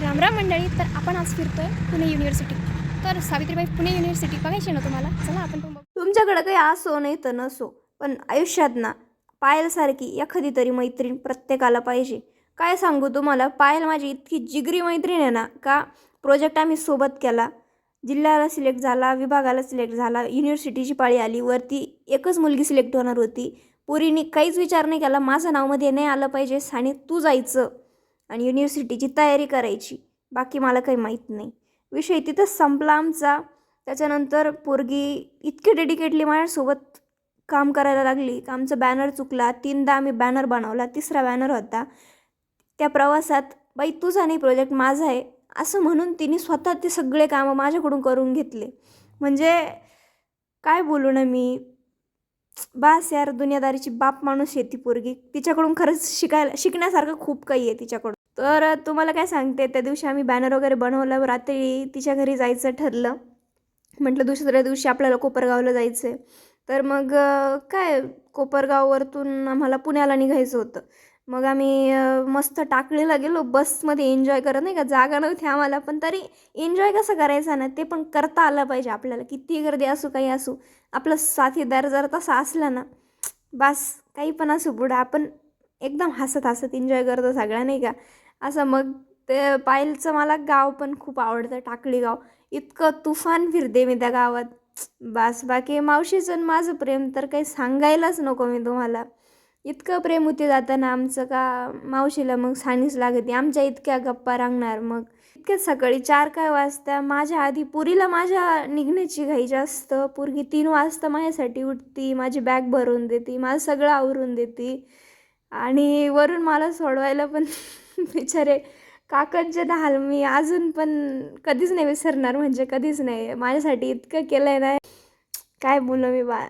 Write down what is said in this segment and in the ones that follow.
रामराम मंडळी तर आपण आज फिरतोय पुणे युनिव्हर्सिटी तर सावित्रीबाई पुणे युनिव्हर्सिटी बघायची ना तुम्हाला? चला आपण तुमच्याकडे काही असो नाही तर नसो पण आयुष्यात ना पायलसारखी एखादी तरी मैत्रीण प्रत्येकाला पाहिजे. काय सांगू तुम्हाला पायल माझी इतकी जिगरी मैत्रीण आहे ना का प्रोजेक्ट आम्ही सोबत केला. जिल्ह्याला सिलेक्ट झाला विभागाला सिलेक्ट झाला युनिव्हर्सिटीची पाळी आली वरती एकच मुलगी सिलेक्ट होणार होती. पुरीनी काहीच विचार नाही केला माझं नावमध्ये नाही आलं पाहिजे आणि तू जायचं. आणि युनिव्हर्सिटीची तयारी करायची. बाकी मला काही माहीत नाही. विषय तिथंच संपला आमचा. त्याच्यानंतर पोरगी इतकी डेडिकेटली माझ्यासोबत काम करायला लागली. का आमचा बॅनर चुकला. तीनदा आम्ही बॅनर बनवला. तिसरा बॅनर होता. त्या प्रवासात बाई तुझा नाही प्रोजेक्ट माझा आहे. असं म्हणून तिने स्वतः ते सगळे कामं माझ्याकडून करून घेतले. म्हणजे काय बोलू ना मी? बास यार दुनियादारीची बाप माणूस आहे ती पोरगी. तिच्याकडून खरंच शिकायला शिकण्यासारखं खूप काही आहे तिच्याकडून. तर तुम्हाला काय सांगते त्या दिवशी आम्ही बॅनर वगैरे बनवलं रात्री तिच्या घरी जायचं ठरलं. म्हटलं दुसऱ्या दिवशी आपल्याला कोपरगावला जायचं आहे तर मग काय कोपरगाववरतून आम्हाला पुण्याला निघायचं होतं. मग आम्ही मस्त टाकळीला गेलो बसमध्ये एन्जॉय करत नाही का जागा नव्हती आम्हाला पण तरी एन्जॉय कसं करायचा ना ते पण करता आलं पाहिजे आपल्याला. किती गर्दी असू काही असू आपला साथीदार जर तसा असला ना बस काही पण असू पुढं आपण एकदम हसत हसत एन्जॉय करतो सगळ्या नाही का. असं मग ते पायलचं मला गाव पण खूप आवडतं टाकळी गाव. इतकं तुफान फिरते मी त्या गावात. बास बाकी मावशीचं आणि माझं प्रेम तर काही सांगायलाच नको मी तुम्हाला. इतकं प्रेम होते जाताना आमचं का मावशीला मग सानीच लागते आमच्या इतक्या गप्पा रांगणार मग. इतक्या सकाळी चार काय वाजता माझ्या आधी पुरीला माझ्या निघण्याची घाई जास्त. पोरगी तीन वाजता माझ्यासाठी उठती माझी बॅग भरून देते माझं सगळं आवरून देते. आणि वरून मला सोडवायला पण बिचारे काकांचे हाल मी अजून पण कधीच नाही विसरणार म्हणजे कधीच नाही. माझ्यासाठी इतकं केलं आहे ना. काय बोलू मी बा.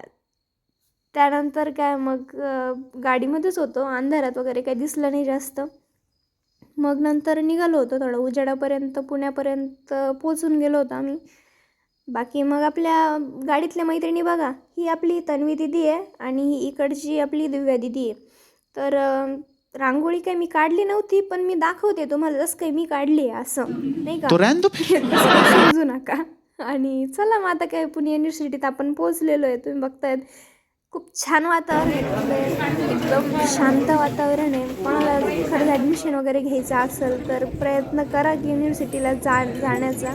त्यानंतर काय मग गाडीमध्येच होतो. अंधारात वगैरे काही दिसलं नाही जास्त. मग नंतर निघालो होतो थोडं. उजेडापर्यंत पुण्यापर्यंत पोचून गेलो होतो आम्ही. बाकी मग आपल्या गाडीतल्या मैत्रिणी बघा. ही आपली तन्वी दिदी आहे आणि ही इकडची आपली दिव्या दिदी आहे. तर रांगोळी काय मी काढली नव्हती पण मी दाखवते तुम्हाला जसं काही मी काढली आहे असं. नाही का? काही समजू नका. आणि चला मग आता काय पुणे युनिव्हर्सिटीत आपण पोहोचलेलो आहे. तुम्ही बघतायत खूप छान वातावरण आहे. एकदम शांत वातावरण आहे. कोणाला खरंच ॲडमिशन वगैरे घ्यायचं असेल तर प्रयत्न करा की युनिव्हर्सिटीला जा जाण्याचा.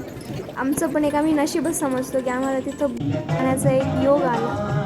आमचं पण एक आम्ही नशीबच समजतो की आम्हाला तिथं जाण्याचा एक योग आला.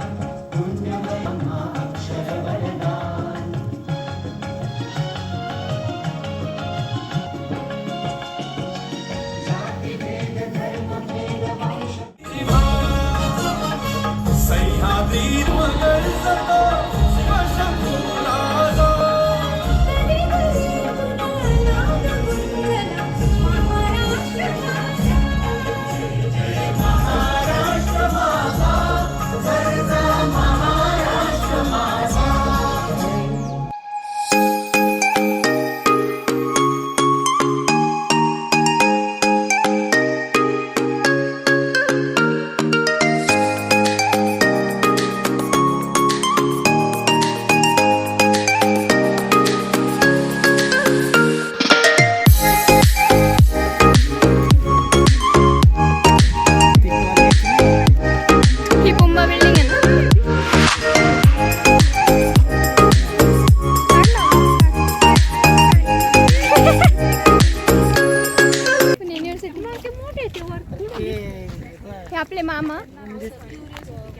आपले मामा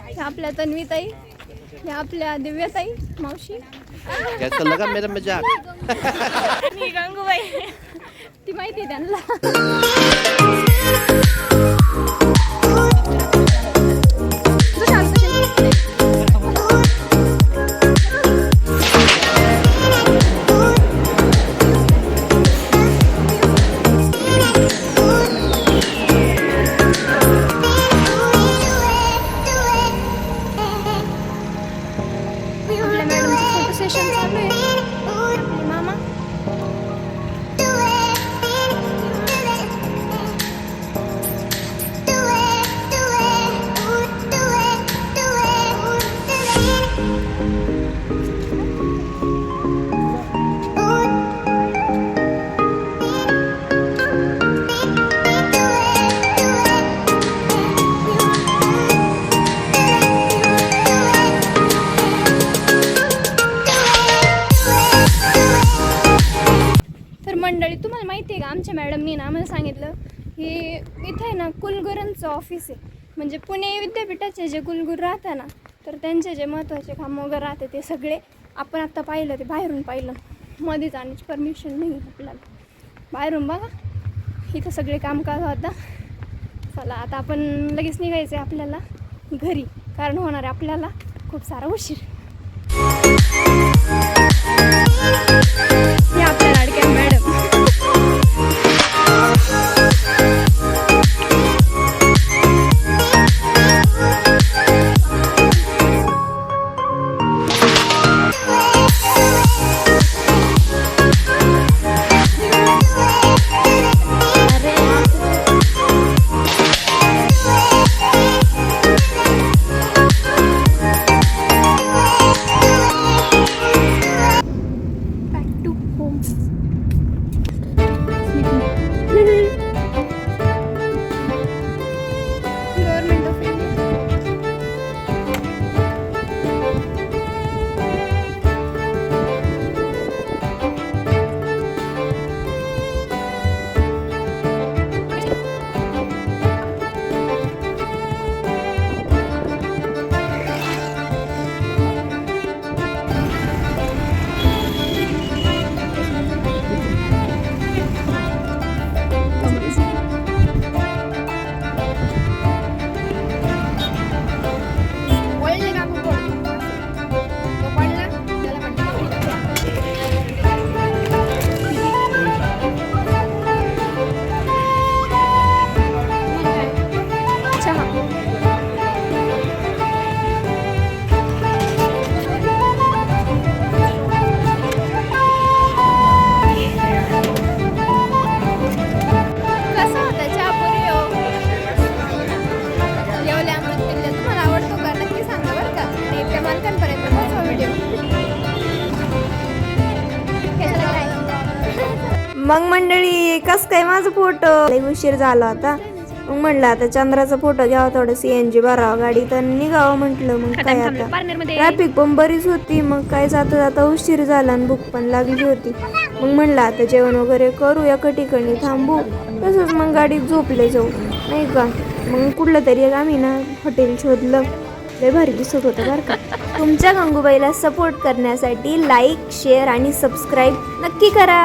हे आपल्या तन्वीताई हे आपल्या दिव्याताई मावशी. कैसा लगा मेरा मजाक गंगूबाई. ती माहिती आहे त्यांना. माहिती आहे का आमच्या मॅडमनी ना आम्हाला सांगितलं की इथे आहे ना कुलगुरांचं ऑफिस आहे. म्हणजे पुणे विद्यापीठाचे जे कुलगुरू राहतात ना तर त्यांचे जे महत्त्वाचे काम वगैरे राहते ते सगळे आपण आत्ता पाहिलं ते बाहेरून पाहिलं. मध्ये जाण्याची परमिशन नाही आपल्याला. बाहेरून बघा इथं सगळे कामकाज होता. चला आता आपण लगेच निघायचं आहे आपल्याला घरी कारण होणार आहे आपल्याला खूप सारा उशीर. मंडळी कस काय माझा फोटो? उशीर झाला होता मग म्हणलं आता चंद्राचा फोटो घ्यावा थोडं सीएनजी भरावं गाडी तर निघावं म्हटलं मग काय आता? ट्रॅफिक पण बरीच होती मग काय जाता जाता उशीर झाला आणि भूक पण लागली होती. मग म्हणलं आता जेवण वगैरे करू एका ठिकाणी थांबू. तसंच मग गाडीत झोपले जाऊ. नाही का? मग कुठलं तरी एक आम्ही ना हॉटेल शोधलं. लय भारी दिसत होतं बरं का? तुमच्या गंगूबाईला सपोर्ट करण्यासाठी लाईक शेअर आणि सबस्क्राईब नक्की करा.